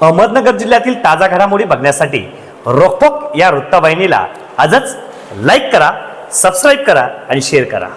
अहमदनगर जिल्ह्यातील ताजा घडामोडी बघण्यासाठी रोखोक या वृत्तवाहिनीला आजच लाईक करा सबस्क्राईब करा आणि शेअर करा.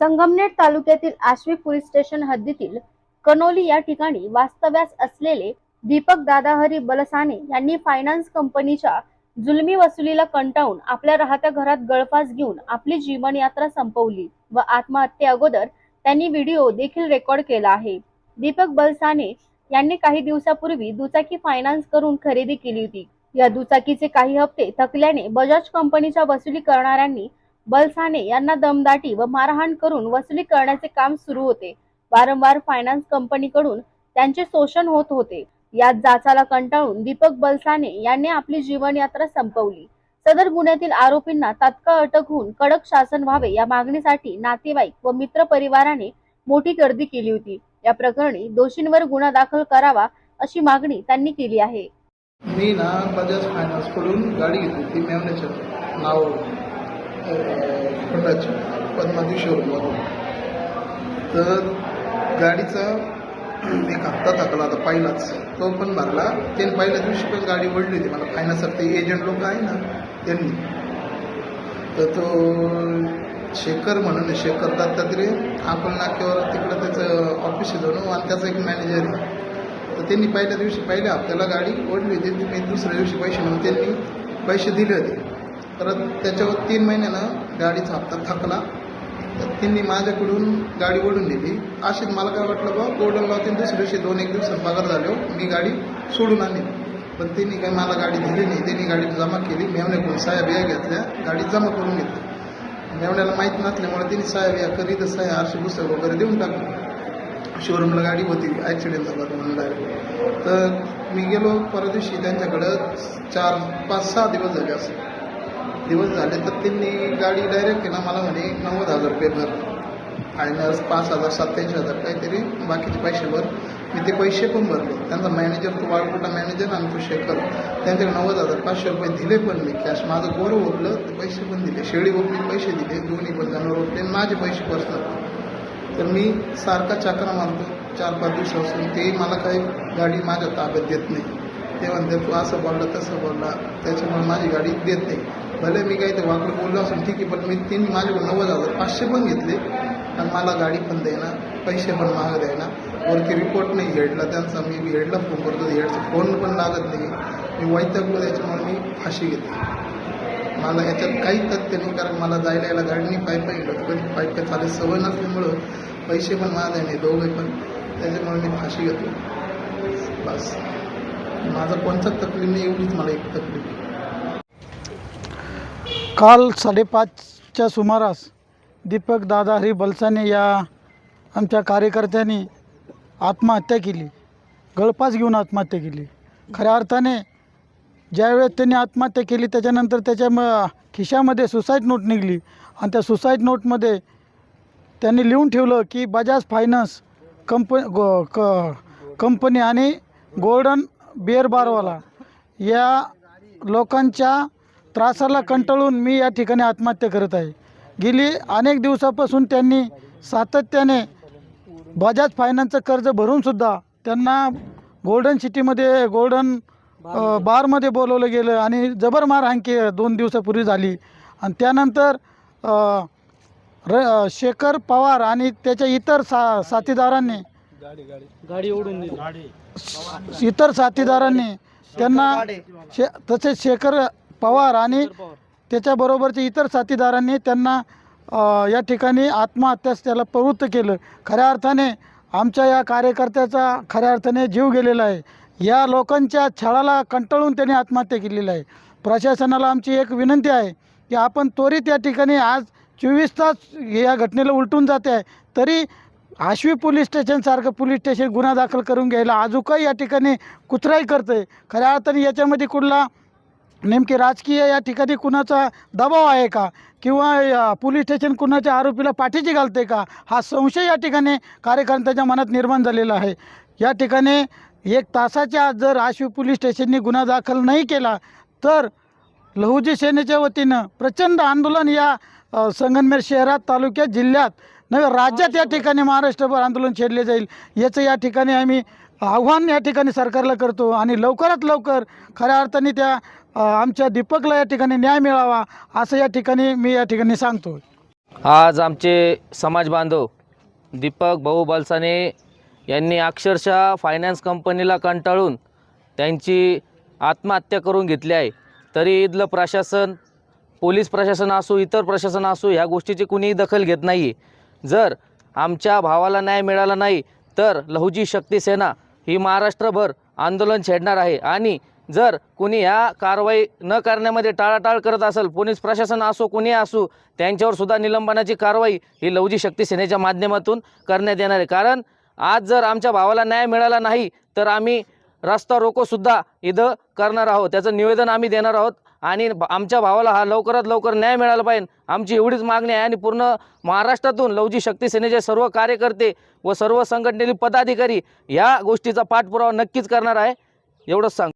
संगमनेर तालुक्यातील आश्वी पोलीस स्टेशन हद्दीतील कनोली या ठिकाणी वास्तव्यास असलेले दीपक दादाहरी बलसाने यांनी फायनान्स कंपनीच्या जुलमी वसुलीला कंटाळून आपल्या राहत्या घरात गळफास घेऊन आपली जीवनयात्रा संपवली व आत्महत्ये अगोदर त्यांनी व्हिडिओ देखील रेकॉर्ड केला आहे. दीपक बलसाने यांनी काही दिवसापूर्वी दुचाकी फायनान्स करून खरेदी केली होती. या दुचाकीचे काही हप्ते थकल्याने बजाज कंपनीच्या वसुली करणाऱ्यांनी बलसाने यांना दमदाटी व मारहाण करून वसुली करण्याचे काम सुरू होते. वारंवार फायनान्स कंपनीकडून त्यांचे शोषण होत होते. यात जाचाला कंटाळून दीपक बलसाने यांनी आपली जीवनयात्रा संपवली. सदर गुन्ह्यातील आरोपींना तात्काळ अटक होऊन कडक शासन व्हावे या मागणीसाठी नातेवाईक व मित्र परिवाराने मोठी गर्दी केली होती. या प्रकरणी दोषींवर गुन्हा दाखल करावा अशी मागणी त्यांनी केली आहे. मी ना बजाज फायनान्सकडून गाडी घेतली. होती मेवण्याच्या नाव होंडाची पद्मावती शोरूममधून तर गाडीचा एक हप्ता थकला होता पहिलाच. तो पण भरला. त्यांनी पहिल्या दिवशी पण गाडी ओढली होती. मला फायनान्सर ते एजंट लोक आहे ना त्यांनी. तर तो शेखर म्हणून शेखर दत्तात्रे आपण नाक्यावर तिकडं त्याचं ऑफिस जाणू आणि त्याचा एक मॅनेजर आहे. तर त्यांनी पहिल्या दिवशी पहिल्या हप्त्याला गाडी ओढली होती. मी दुसऱ्या दिवशी पैसे म्हणून त्यांनी पैसे दिले होते. परत त्याच्यावर तीन महिन्यानं गाडीचा हप्ता थकला. तर त्यांनी माझ्याकडून गाडी ओढून दिली अशीच मला काय वाटलं बा ओढून लावते दुसऱ्या दिवशी दोन एक दिवसात पगार झालो हो. मी गाडी सोडून आणली. पण त्यांनी काही मला गाडी दिली नाही. त्यांनी गाडी जमा केली. मेवण्याकडून साया बिया घेतल्या. गाडी जमा करून घेतली. एवढ्याला माहीत नसल्यामुळे त्यांनी साहेब या करीत साहेब अशी पुस्तक वगैरे देऊन टाकलं. शोरूमला गाडी होती ॲक्सिडेंट झाला म्हणून डायरेक्ट तर मी गेलो परत दिवशी त्यांच्याकडं चार पाच सहा दिवस झाले असं. दिवस झाले तर त्यांनी गाडी डायरेक्ट केला ना मला म्हणे नव्वद हजार रुपये भर. नर्स पाच हजार सत्याऐंशी हजार काहीतरी बाकीचे पैसे भर. मी ते पैसे पण भरले. त्यांचा मॅनेजर तो वाळकुटा मॅनेजर आणि तो शेखर. त्यांच्याकडे नव्वद हजार पाचशे रुपये दिले पण मी. कॅश माझं गोरं ओपलं ते पैसे पण दिले. शेळी ओपली पैसे दिले. दोन्ही पण जनावर ओपले आणि माझे पैसे पर्सनल तर मी सारखा चक्रा मारतो. चार पाच दिवसापासून ते मला काही गाडी माझ्या ताब्यात देत नाही. ते म्हणते तू असं बोलला तसं बोलला. त्याच्यामुळे माझी गाडी देत नाही. भले मी काही ते वाकडं बोललो असून ठीक आहे पण मी त्यांनी माझ्याकडून नव्वद हजार पाचशे पण घेतले. आणि मला गाडी पण द्यायना पैसे पण महाग द्यायना वरती रिपोर्ट नाही हेडला त्यांचा मी हेडला फोन करतो हेडचा फोन पण लागत नाही. मी वैतकलो त्याच्यामुळे मी फाशी घेते मला याच्यात काही तथ्य नाही कारण मला जायला यायला गाडीने पाय पाय गेलो होतो कधी पाय पाय चालेल सवय नसल्यामुळं पैसे पण माझे नाही दोघे पण. त्याच्यामुळे मी फाशी घेतो बस. माझा कोणताच तकलीफ नाही एवढीच मला एक तकलीफ. काल साडेपाचच्या सुमारास दीपक दादा हरी बलसाने या आमच्या कार्यकर्त्यांनी आत्महत्या केली. गळपास घेऊन आत्महत्या केली. खऱ्या अर्थाने ज्यावेळेस त्यांनी आत्महत्या केली त्याच्यानंतर त्याच्या म खिशामध्ये सुसाईड नोट निघली. आणि त्या सुसाईड नोटमध्ये त्यांनी लिहून ठेवलं की बजाज फायनान्स कंप गो क कंपनी आणि गोल्डन बिअर बारवाला या लोकांच्या त्रासाला कंटाळून मी या ठिकाणी आत्महत्या करत आहे. गेली अनेक दिवसापासून त्यांनी सातत्याने बजाज फायनान्सचं कर्ज भरूनसुद्धा त्यांना गोल्डन सिटीमध्ये गोल्डन बारमध्ये बोलवलं गेलं आणि जबर मारहाण के दोन दिवसापूर्वी झाली. आणि त्यानंतर र शेखर पवार आणि त्याच्या इतर सा साथीदारांनी इतर साथीदारांनी त्यांना शे तसेच शेखर पवार आणि त्याच्याबरोबरचे इतर साथीदारांनी त्यांना या ठिकाणी आत्महत्यास त्याला प्रवृत्त केलं. खऱ्या अर्थाने आमच्या या कार्यकर्त्याचा खऱ्या अर्थाने जीव गेलेला आहे. या लोकांच्या छळाला कंटाळून त्यांनी आत्महत्या केलेली आहे. प्रशासनाला आमची एक विनंती आहे की आपण त्वरित या ठिकाणी आज चोवीस तास या घटनेला उलटून जाते आहे. तरी आश्वी पोलीस स्टेशनसारखं पोलीस स्टेशन गुन्हा दाखल करून घ्यायला अजूनही या ठिकाणी कुचराई करतं आहे खऱ्या अर्थाने याच्यामध्ये कुठला नेमके राजकीय या ठिकाणी कुणाचा दबाव आहे का? किंवा या पोलीस स्टेशन कुणाच्या आरोपीला पाठीची घालते का? हा संशय या ठिकाणी कार्यकर्त्याच्या मनात निर्माण झालेला आहे. या ठिकाणी एक तासाच्या आत जर आशिव पोलीस स्टेशननी गुन्हा दाखल नाही केला तर लहुजी सेनेच्या वतीनं प्रचंड आंदोलन या संगनमेर संगमनेर शहरात तालुक्यात जिल्ह्यात नव्हे राज्यात या ठिकाणी महाराष्ट्रभर आंदोलन छेडले जाईल. याचं या ठिकाणी आम्ही आव्हान या ठिकाणी सरकारला करतो आणि लवकरात लवकर खऱ्या अर्थाने त्या आमच्या दीपकला या ठिकाणी न्याय मिळावा असं या ठिकाणी मी या ठिकाणी सांगतो. आज आमचे समाज बांधव दीपक भाऊ बलसाने यांनी अक्षरशः फायनान्स कंपनीला कंटाळून त्यांची आत्महत्या करून घेतली आहे. तरी इथलं प्रशासन पोलीस प्रशासन असो इतर प्रशासन असो ह्या गोष्टीची कुणीही दखल घेत नाही आहे जर आमच्या भावाला न्याय मिळाला नाही तर लहुजी शक्ती सेना ही महाराष्ट्रभर आंदोलन छेडणार आहे. आणि जर कुणी ह्या कारवाई न करण्यामध्ये टाळाटाळ करत असेल पोलीस प्रशासन असो कुणी असो त्यांच्यावर सुद्धा निलंबनाची कारवाई ही लवजी शक्ती सेनेच्या माध्यमातून करण्यात येणार आहे. कारण आज जर आमच्या भावाला न्याय मिळाला नाही तर आम्ही रस्ता रोकोसुद्धा इथं करणार आहोत. त्याचं निवेदन आम्ही देणार आहोत. आणि आमच्या भावाला हा लवकरात लवकर न्याय मिळाला पाहिजे. आमची एवढीच मागणी आहे आणि पूर्ण महाराष्ट्रातून लवजी शक्ती सेनेचे सर्व कार्यकर्ते व सर्व संघटनेतील पदाधिकारी या गोष्टीचा पाठपुरावा नक्कीच करणार आहे. एवढंच सांग